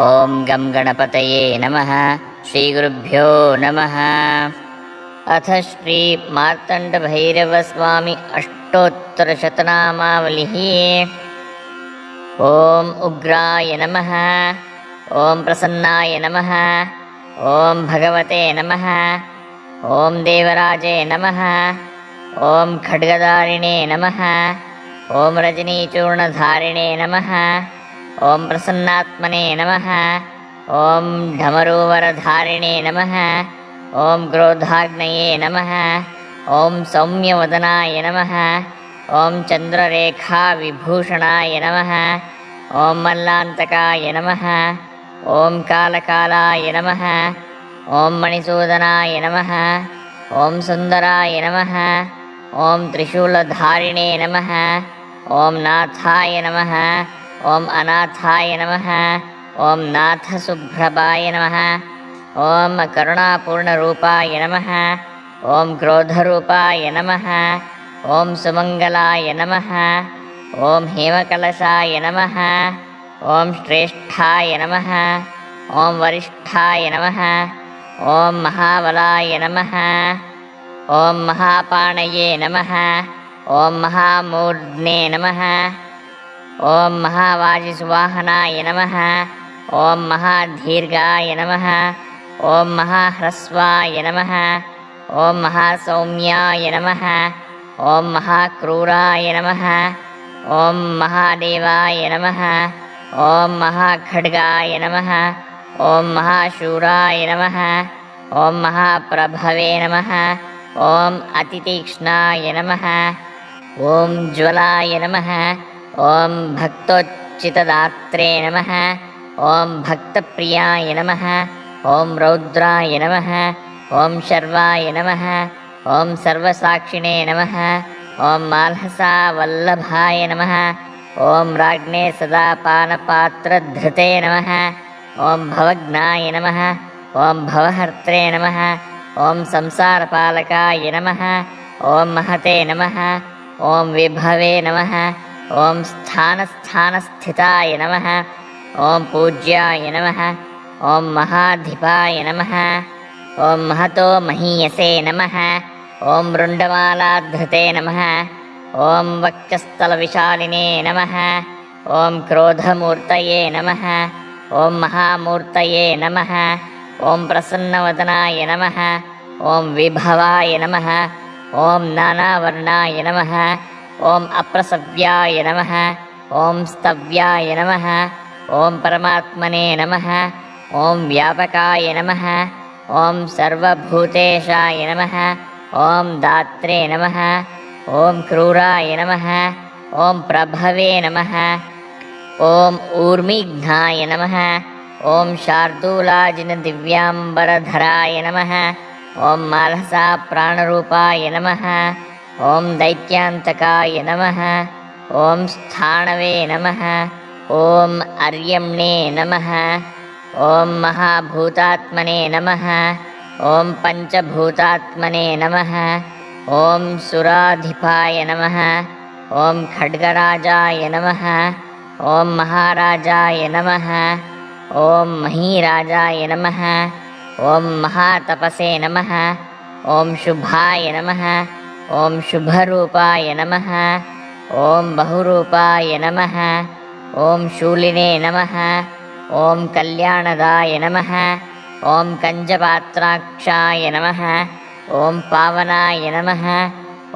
ॐ गं गणपतये नमः श्रीगुरुभ्यो नमः अथ श्रीमार्तण्डभैरवस्वामि अष्टोत्तरशतनामावलिः ॐ उग्राय नमः ॐ प्रसन्नाय नमः ॐ भगवते नमः ॐ देवराजे नमः ॐ खड्गदारिणे नमः ॐ रजनीचूर्णधारिणे नमः ॐ प्रसन्नात्मने नमः ॐ ढमरूवरधारिणे नमः ॐ क्रोधाग्नये नमः ॐ सौम्यवदनाय नमः ॐ चन्द्ररेखाविभूषणाय नमः ॐ मल्लान्तकाय नमः ॐ कालकालाय नमः ॐ मणिसूदनाय नमः ॐ सुन्दराय नमः ॐ त्रिशूलधारिणे नमः ॐ नाथाय नमः ॐ अनाथाय नमः ॐ नाथसुभ्रभाय नमः ॐ करुणापूर्णरूपाय नमः ॐ क्रोधरूपाय नमः ॐ सुमङ्गलाय नमः ॐ हेमकलशाय नमः ॐ श्रेष्ठाय नमः ॐ वरिष्ठाय नमः ॐ महाबलाय नमः ॐ महापाणये नमः ॐ महामूर्ध्ने नमः ॐ महावाजिसुवाहनाय नमः ॐ महादीर्घाय नमः ॐ महाह्रस्वाय नमः ॐ महासौम्याय नमः ॐ महाक्रूराय नमः ॐ महादेवाय नमः ॐ महाखड्गाय नमः ॐ महाशूराय नमः ॐ महाप्रभवे नमः ॐ अतितीक्ष्णाय नमः ॐ ज्वलाय नमः ॐ भक्तोच्चितदात्रे नमः ॐ भक्तप्रियाय नमः ॐ रौद्राय नमः ॐ शर्वाय नमः ॐ सर्वसाक्षिणे नमः ॐ माल्हसावल्लभाय नमः ॐ राज्ञे सदा पानपात्रधृते नमः ॐ भवज्ञाय नमः ॐ भवहर्त्रे नमः ॐ संसारपालकाय नमः ॐ महते नमः ॐ विभवे नमः ॐ स्थानस्थानस्थिताय नमः ॐ पूज्याय नमः ॐ महाधिपाय नमः ॐ महतो महीयसे नमः ॐ रुण्डमालाधृते नमः ॐ वक्षस्थलविशालिने नमः ॐ क्रोधमूर्तये नमः ॐ महामूर्तये नमः ॐ प्रसन्नवदनाय नमः ॐ विभवाय नमः ॐ नानावर्णाय नमः ॐ अप्रसव्याय नमः ॐ स्तव्याय नमः ॐ परमात्मने नमः ॐ व्यापकाय नमः ॐ सर्वभूतेशाय नमः ॐ दात्रे नमः ॐ क्रूराय नमः ॐ प्रभवे नमः ॐ ऊर्मिघ्नाय नमः ॐ शार्दूलाजिनदिव्याम्बरधराय नमः ॐ मालसा प्राणरूपाय नमः ॐ दैत्यान्तकाय नमः ॐ स्थाणवे नमः ॐ अर्यम्णे नमः ॐ महाभूतात्मने नमः ॐ पञ्चभूतात्मने नमः ॐ सुराधिपाय नमः ॐ खड्गराजाय नमः ॐ महाराजाय नमः ॐ महीराजाय नमः ॐ महातपसे नमः ॐ शुभाय नमः ॐ शुभरूपाय नमः ॐ बहुरूपाय नमः ॐ शूलिने नमः ॐ कल्याणदाय नमः ॐ कञ्जपात्राक्षाय नमः ॐ पावनाय नमः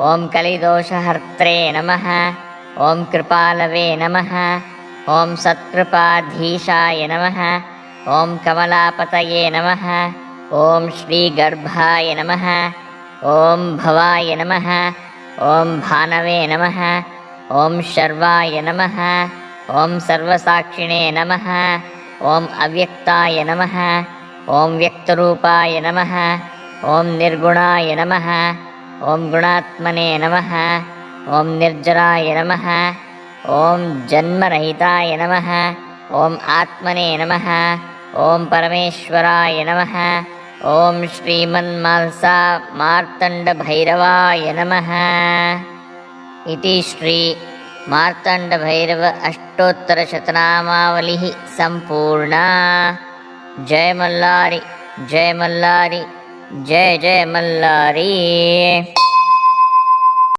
ॐ कलिदोषहर्त्रे नमः ॐ कृपालवे नमः ॐ सत्कृपाधीशाय नमः ॐ कमलापतये नमः ॐ श्रीगर्भाय नमः ॐ भवाय नमः ॐ भानवे नमः ॐ शर्वाय नमः ॐ सर्वसाक्षिणे नमः ॐ अव्यक्ताय नमः ॐ व्यक्तरूपाय नमः ॐ निर्गुणाय नमः ॐ गुणात्मने नमः ॐ निर्जराय नमः ॐ जन्मरहिताय नमः ॐ आत्मने नमः ॐ परमेश्वराय नमः ॐ श्रीमन्माल्सा मार्तण्डभैरवाय नमः इति श्री मार्तण्डभैरव अष्ट अष्टोत्तरशतनामावलिः सम्पूर्णा जय मल्लारि जय मल्लारि जय जय मल्लारी